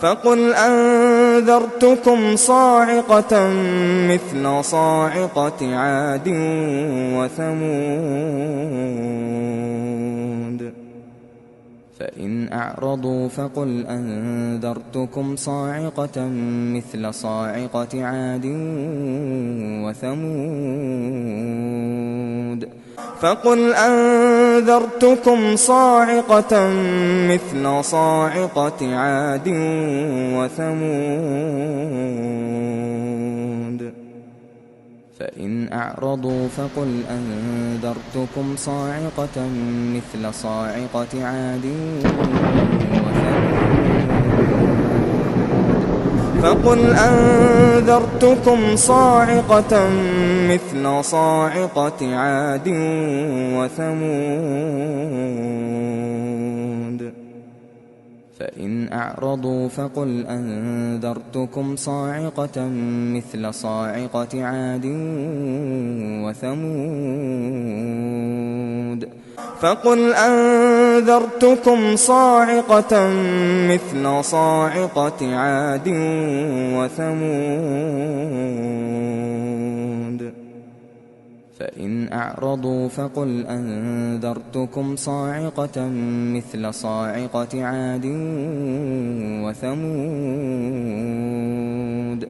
فقل أنذرتكم صاعقة مثل صاعقة عاد وثمود. فإن أعرضوا فقل أنذرتكم صاعقة مثل صاعقة عاد وثمود. فقل أنذرتكم صاعقة مثل صاعقة عاد وثمود. فإن أعرضوا فقل أنذرتكم صاعقة مثل صاعقة عاد وثمود. فقل أنذرتكم صاعقة مثل صاعقة عاد وثمود فإن أعرضوا فقل أنذرتكم صاعقة مثل صاعقة عاد وثمود فقل أنذرتكم صاعقة مثل صاعقة عاد وثمود. فإن أعرضوا فقل أنذرتكم صاعقة مثل صاعقة عاد وثمود.